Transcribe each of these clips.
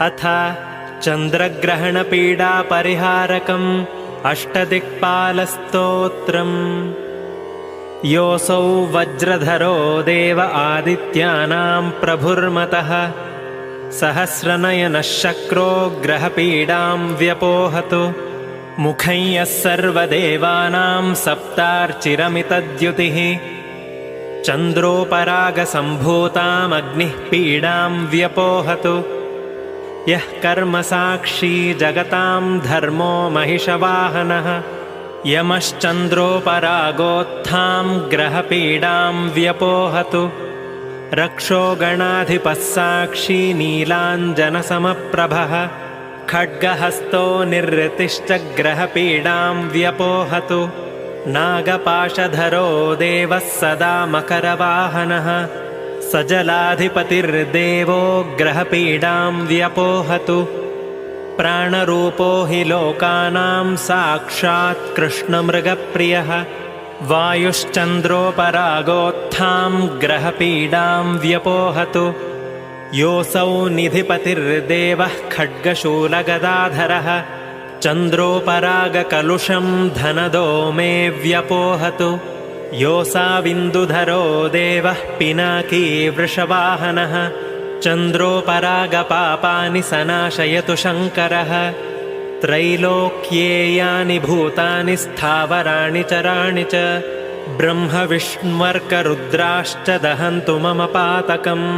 अथ चन्द्रग्रहणपीडापरिहारकम् अष्टदिक्पालस्तोत्रम्। योऽसौ वज्रधरो देव आदित्यानां प्रभुर्मतः। सहस्रनयनः शक्रो ग्रहपीडां व्यपोहतु। मुखं यः सर्वदेवानां सप्तार्चिरमितद्युतिः। चन्द्रोपरागसम्भूतामग्निः पीडां व्यपोहतु यः कर्मसाक्षी जगतां धर्मो महिषवाहनः यमश्चन्द्रोपरागोत्थां ग्रहपीडां व्यपोहतु। रक्षो गणाधिपः साक्षी नीलाञ्जनसमप्रभः खड्गहस्तो निर्ऋतिश्च ग्रहपीडां व्यपोहतु। नागपाशधरो देवः सदा मकरवाहनः स जलाधिपतिर्देवो ग्रहपीडां व्यपोहतु। प्राणरूपो हि लोकानां साक्षात् कृष्णमृगप्रियः। वायुश्चन्द्रोपरागोत्थां ग्रहपीडां व्यपोहतु। योऽसौ निधिपतिर्देवः खड्गशूलगदाधरः। चन्द्रोपरागकलुषं धनदो मे व्यपोहतु योऽसाविन्दुधरो देवः पिनाकी वृषवाहनः चन्द्रोपरागपापानि सनाशयतु शङ्करः त्रैलोक्ये यानि भूतानि स्थावराणि चराणि च ब्रह्मविष्ण्वर्करुद्राश्च दहन्तु मम पातकम्।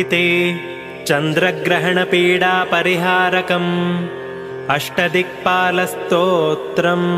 इति चन्द्रग्रहणपीडापरिहारकम् अष्टदिक्पालस्तोत्रम्